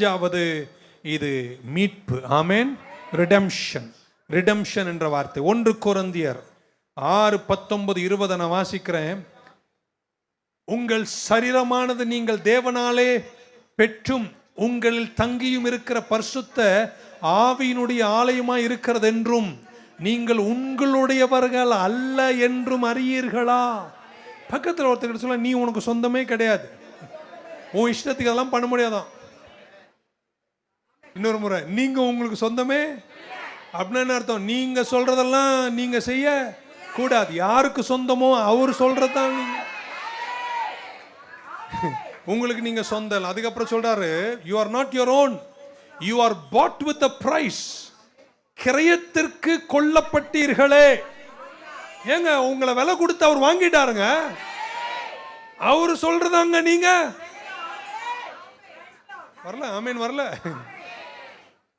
பதினஞ்சாவது இது மீட்பு. ஆமேன். ரிடம்ஷன் ரிடம்ஷன் என்ற வார்த்தை. ஒன்று குரந்தியர் ஆறு பத்தொன்பது இருபதை நான் வாசிக்கிறேன். உங்கள் சரீரமானது நீங்கள் தேவனாலே பெற்றும் உங்களில் தங்கியும் இருக்கிற பரிசுத்த ஆவியினுடைய ஆலயமாய் இருக்கிறது என்றும் நீங்கள் உங்களுடையவர்கள் அல்ல என்றும் அறியீர்களா? பக்கத்தில் ஒருத்தர் சொல்ல நீ உனக்கு சொந்தமே கிடையாது. உன் இஷ்டத்துக்கு அதெல்லாம் பண்ண முடியாதான். இன்னொரு முறை நீங்க உங்களுக்கு சொந்தமே? அப்படின்னா என்ன அர்த்தம்? நீங்க சொல்றதெல்லாம் நீங்க செய்ய கூடாது. யாருக்கு சொந்தமோ அவர் சொல்றதுதான் நீங்க. உங்களுக்கு நீங்க சொந்த இல்லை. அதுக்கப்புறம் சொல்றாரு you are not your own you are bought with a price கிரயத்திற்கு கொல்லப்பட்டீர்களே. ஏங்க உங்களை விலை கொடுத்து அவர் வாங்கிட்டாருங்க. அவர் சொல்றதாங்க நீங்க. வரல ஆமீன் வரல.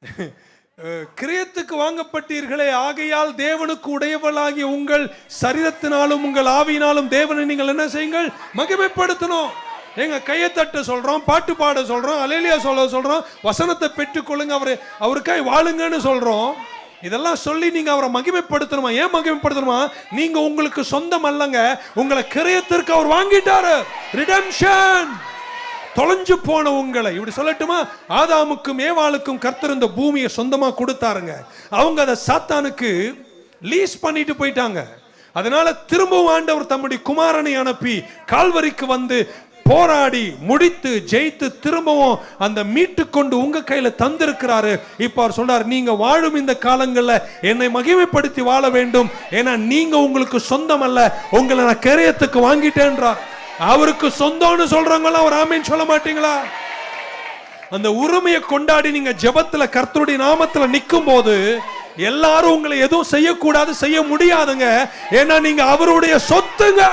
கிரியத்துக்கு வாங்கப்பட்டீர்களே ஆகையால் தேவனுக்கு உடையவளாகிய உங்கள் சரீரத்தினாலும் உங்கள் ஆவியினாலும் தேவனை நீங்கள் என்ன செய்யுங்கள்? மகிமைப்படுத்தணும். எங்க கையை தட்ட சொல்றோம் பாட்டு பாட சொல்றோம் அலேலியா சொல்ல சொல்றோம் வசனத்தை பெற்றுக்கொள்ளுங்க அவரு அவருக்காய் வாழுங்கன்னு சொல்றோம். இதெல்லாம் சொல்லி நீங்க அவரை மகிமைப்படுத்தணுமா? ஏன் மகிமைப்படுத்தணுமா? நீங்க உங்களுக்கு சொந்தம் அல்லங்க உங்களை கிரயத்திற்கு அவர் வாங்கிட்டாரு. ரிடம்ஷன் தொலைஞ்சு போன உங்களை. இப்படி சொல்லட்டுமா? ஆதாமுக்கும் ஏவாளுக்கும் கர்த்தர் இந்த பூமியை சொந்தமாக கொடுத்தாருங்க. அவங்க அதை சாத்தானுக்கு லீஸ் பண்ணிட்டு போயிட்டாங்க. அதனால திரும்பவும் ஆண்டவர் தம்முடைய குமாரனை அனுப்பி கால்வரிக்கு வந்து போராடி முடித்து ஜெயித்து திரும்பவும் அந்த மீட்டு கொண்டு உங்க கையில தந்திருக்கிறாரு. இப்ப அவர் சொல்றாரு நீங்க வாழும் இந்த காலங்கள்ல என்னை மகிமைப்படுத்தி வாழ வேண்டும். ஏன்னா நீங்க உங்களுக்கு சொந்தம் அல்ல உங்களை நான் கரையத்துக்கு வாங்கிட்டேன்றார். அவருக்கு சொந்தம்னு சொல்றவங்களாம் அவர் ஆமீன் சொல்ல மாட்டீங்களா? அந்த உரிமையை கொண்டாடி நீங்க ஜபத்துல கர்த்தருடைய நாமத்துல நிற்கும் போது எல்லாரும் உங்களை எதுவும் செய்யக்கூடாது செய்ய முடியாதுங்க. ஏன்னா நீங்க அவருடைய சொத்துங்க.